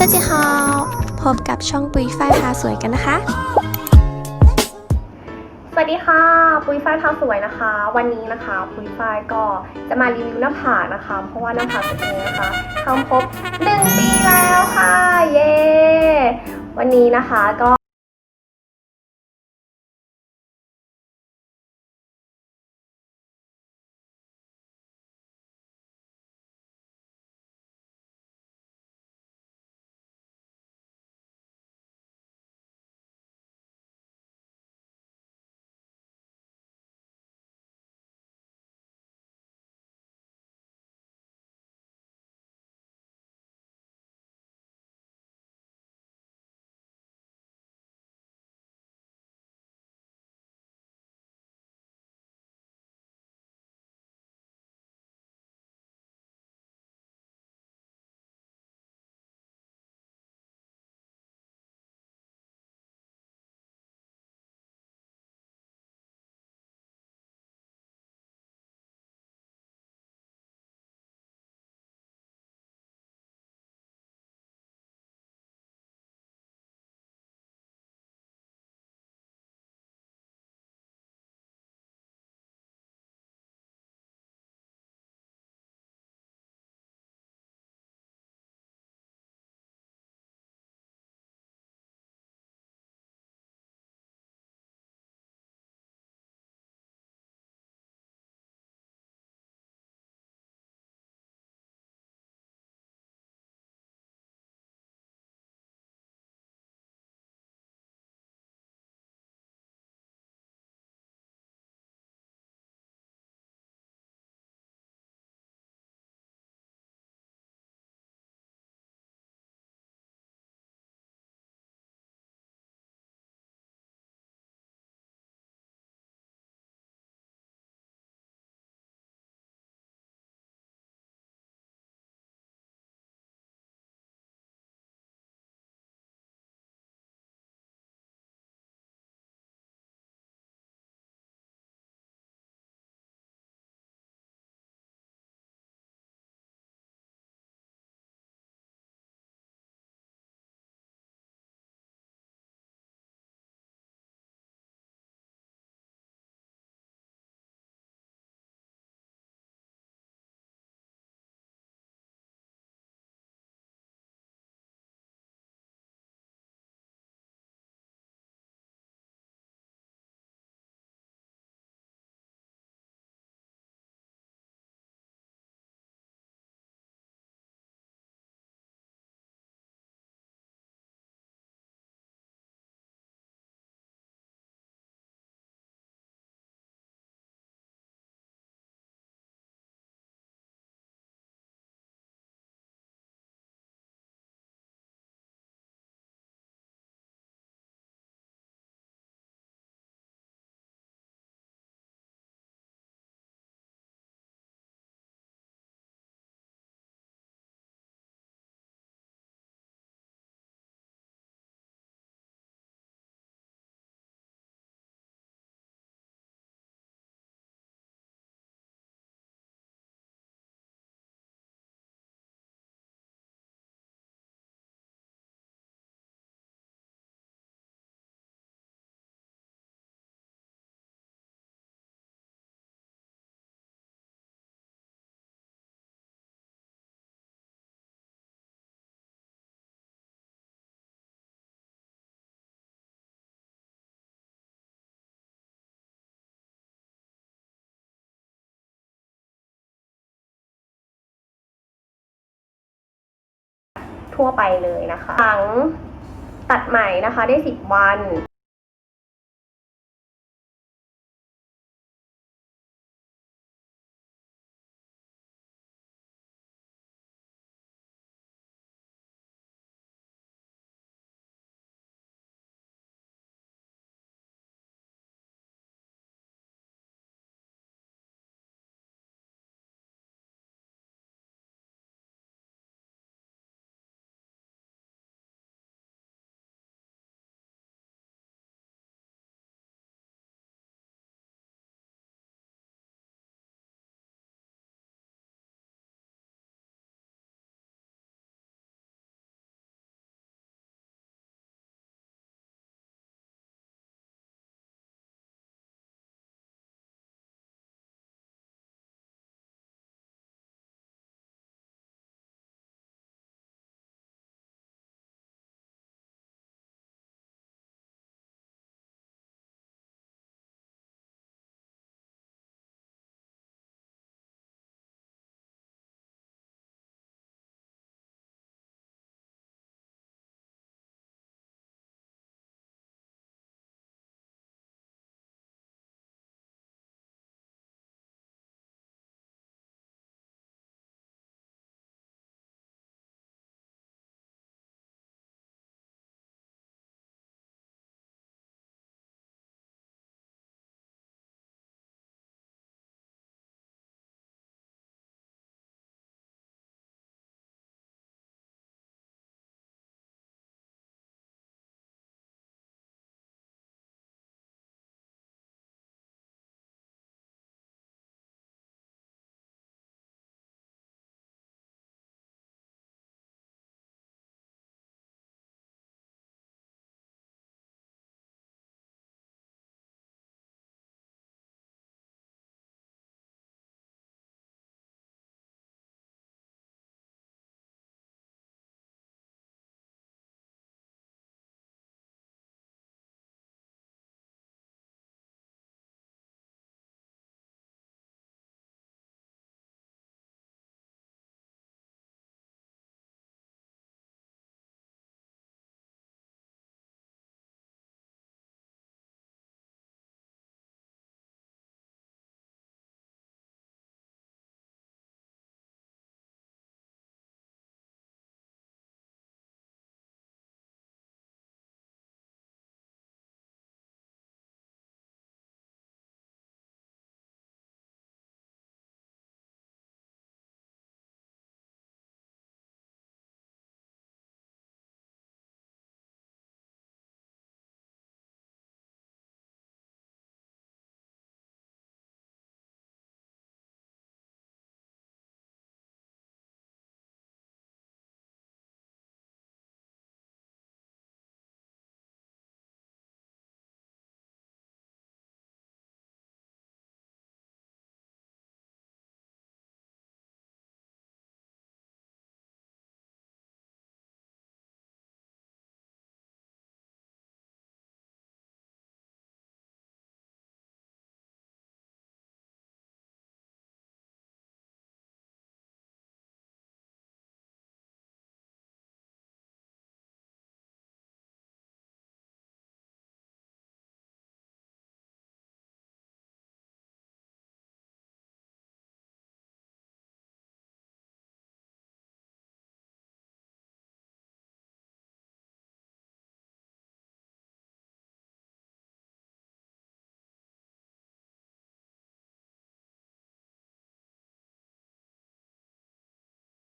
大家好พบกับช่องปุยฝ้ายพาสวยกันนะคะ สวัสดีค่ะ ปุ้ยฝ้ายพาสวยนะคะ วันนี้นะคะ ปุ้ยฝ้ายก็จะมารีวิวหน้าผากนะคะ เพราะว่าหน้าผากตัวนี้นะคะทำครบหนึ่งปีแล้วค่ะ เย้ วันนี้นะคะก็ ทั่วไปเลยนะคะหลังตัดใหม่นะคะได้ 10 วัน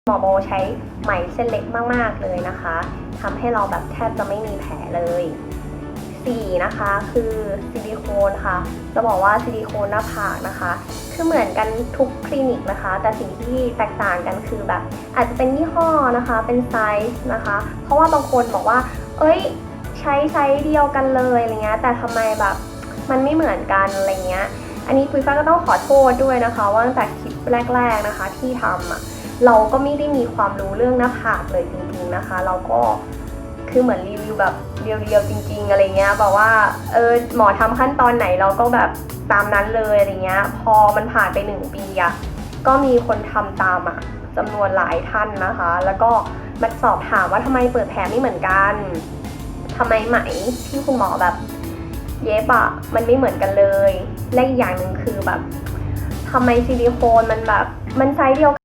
หมอโบใช้ไหมเส้นเล็กมากๆเลยนะคะทำให้เราแบบแทบจะไม่มีแผลเลย4นะคะคือซิลิโคนค่ะ จะบอกว่าซิลิโคนหน้าผากนะคะ คือเหมือนกันทุกคลินิกนะคะ แต่สิ่งที่แตกต่างกันคือแบบ อาจจะเป็นยี่ห้อนะคะ เป็นไซส์นะคะ เพราะว่าบางคนบอกว่า เอ้ย ใช้ไซส์เดียวกันเลยอะไรเงี้ย แต่ทำไมแบบมันไม่เหมือนกันอะไรเงี้ย อันนี้ปุ้ยฟ้าก็ต้องขอโทษด้วยนะคะ ว่าตั้งแต่คลิปแรก ๆนะคะที่ทำอะ เราก็ไม่ได้มีความรู้เรื่องหน้าผากเลยจริงๆนะคะ เราก็คือเหมือนรีวิวแบบเรียวๆจริง ๆ อะไรเงี้ยบอกว่าเออหมอทำขั้นตอนไหนเราก็แบบตามนั้นเลยอะไรเงี้ย พอมันผ่านไปหนึ่งปีอะก็มีคนทำตามอะจำนวนหลายท่านนะคะ แล้วก็มาสอบถามว่าทำไมเปิดแผลไม่เหมือนกันทำไมไหมที่คุณหมอแบบเย็บอะมันไม่เหมือนกันเลย และอีกอย่างหนึ่งคือแบบทำไมซิลิโคนมันแบบ มันไซส์เดียว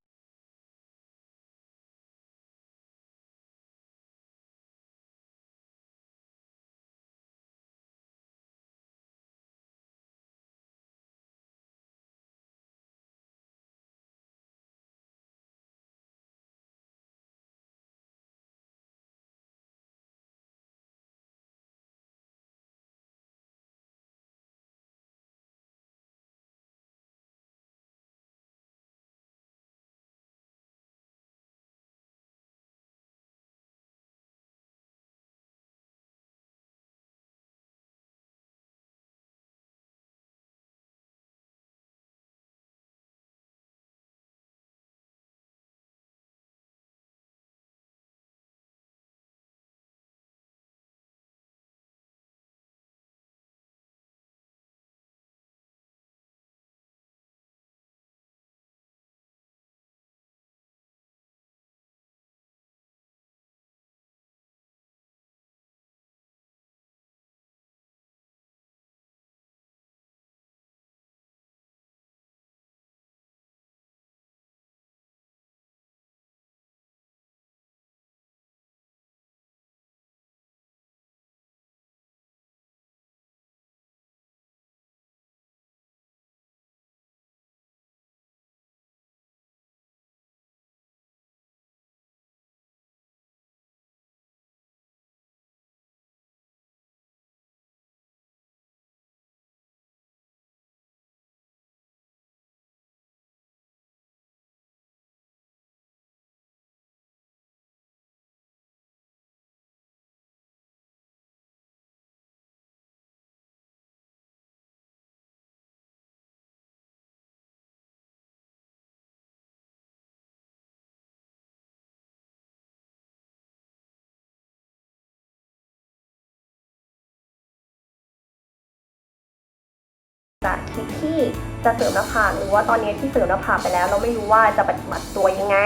ที่จะเสริมหน้าผากหรือว่าตอนนี้ที่เสริมหน้าผากไปแล้ว เราไม่รู้ว่าจะปฏิบัติตัวยังไง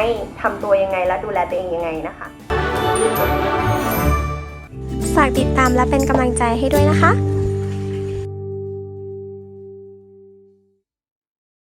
ทำตัวยังไงและดูแลตัวเองยังไงนะคะฝากติดตามและเป็นกำลังใจให้ด้วยนะคะ